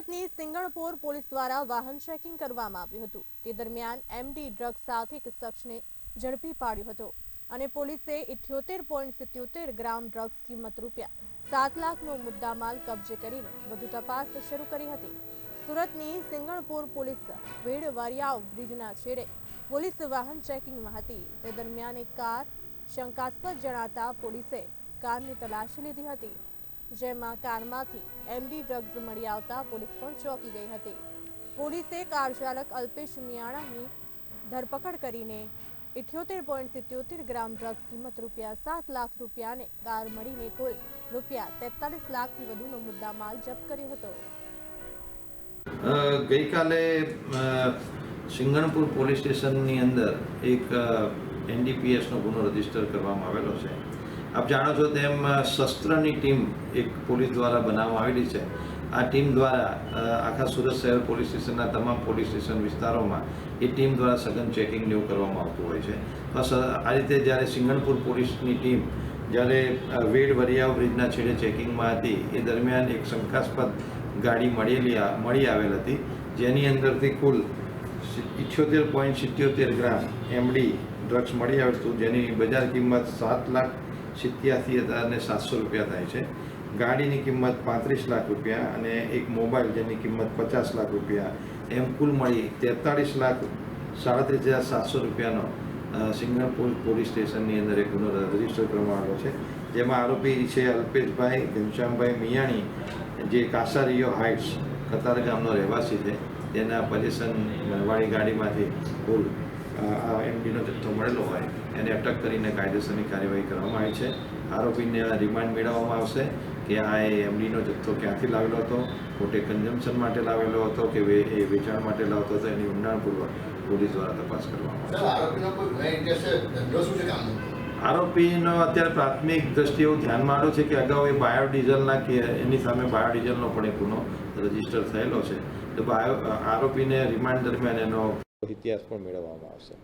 સુરતની સિંગણપોર પોલીસ દ્વારા વાહન ચેકિંગ કરવામાં આવ્યું હતું. તે દરમિયાન એમડી ડ્રગ સાથે એક શખ્સને ઝડપી પાડ્યો હતો અને પોલીસે ઇઠ્યોતેર પોઈન્ટ સિત્યોતેર ગ્રામ ડ્રગ્સ કિંમત રૂપિયા, સાત લાખનો મુદ્દામાલ કબજે કરીને વધુ તપાસ શરૂ કરી હતી. સુરતની સિંગણપોર પોલીસ વેડ વારિયાવ બ્રિજના છેડે પોલીસ વાહન ચેકિંગમાં હતી. તે દરમિયાન એક કાર શંકાસ્પદ જણાતા પોલીસે કારની તલાશી લીધી હતી. જેમાં કારમાંથી એમડી ડ્રગ્સ મળી આવતા પોલીસ પણ ચોંકી ગઈ હતી. પોલીસે કાર ચાલક અલ્પેશ મિયાણાની ધરપકડ કરીને ઇઠ્યોતેર પોઈન્ટ સિત્યોતેર ગ્રામ ડ્રગ્સ કિંમત રૂપિયા સાત લાખ રૂપિયાને કાર મળીને કુલ રૂપિયા તેતાલીસ લાખથી વધુનો મુદ્દામાલ જપ્ત કર્યો હતો. ગઈકાલે સિંગણપુર પોલીસ સ્ટેશનની અંદર એક એનડીપીએસનો ગુનો રજિસ્ટર કરવામાં આવેલો છે. આપ જાણો છો તેમ શસ્ત્રની ટીમ એક પોલીસ દ્વારા બનાવવામાં આવેલી છે. આ ટીમ દ્વારા આખા સુરત શહેર પોલીસ સ્ટેશનના તમામ પોલીસ સ્ટેશન વિસ્તારોમાં એ ટીમ દ્વારા સઘન ચેકિંગ એવું કરવામાં આવતું હોય છે. બસ આ રીતે જ્યારે સિંગણપુર પોલીસની ટીમ જ્યારે વેડ વરિયાવ બ્રિજના છેડે ચેકિંગમાં હતી, એ દરમિયાન એક શંકાસ્પદ ગાડી મળેલી મળી આવેલ હતી, જેની અંદરથી કુલ ઇઠ્યોતેર પોઈન્ટ સિત્યોતેર ગ્રામ એમડી ડ્રગ્સ મળી આવતું જેની બજાર કિંમત સાત લાખ સિત્યાસી હજાર અને સાતસો રૂપિયા થાય છે. ગાડીની કિંમત પાંત્રીસ લાખ રૂપિયા અને એક મોબાઈલ જેની કિંમત પચાસ લાખ રૂપિયા. એમ કુલ મળી તેતાળીસ લાખ સાડત્રીસ હજાર સાતસો રૂપિયાનો અ, પોલીસ સ્ટેશનની અંદર એક ગુનો રજિસ્ટર કરવામાં આવ્યો છે. જેમાં આરોપી છે અલ્પેશભાઈ ઘનશ્યામભાઈ મિયાણી જે કાસારીયો હાઇટ્સ કતાર ગામનો રહેવાસી છે. તેના પોઝિશન વાળી ગાડીમાંથી કુલ આ એમડીનો જથ્થો મળેલો હોય એને અટક કરીને કાયદેસરની કાર્યવાહી કરવામાં આવી છે. આરોપીને રિમાન્ડ મેળવવામાં આવશે કે આ એમડીનો જથ્થો ક્યાંથી લાવેલો હતો પોતે કન્ઝમ્પશન માટે લાવેલો હતો કે વે- એ વેચાણ માટે લાવતો હતો એની ઊંડાણપૂર્વક પોલીસ દ્વારા તપાસ કરવામાં આરોપીનો અત્યારે પ્રાથમિક દ્રષ્ટિએ એવું ધ્યાનમાં આવ્યું છે કે અગાઉ એ બાયોડીઝલના કે એની સામે બાયોડીઝલનો પણ એક ગુનો રજિસ્ટર થયેલો છે. તો આરોપીને રિમાન્ડ દરમિયાન એનો ઇતિહાસ પણ મેળવવામાં આવશે.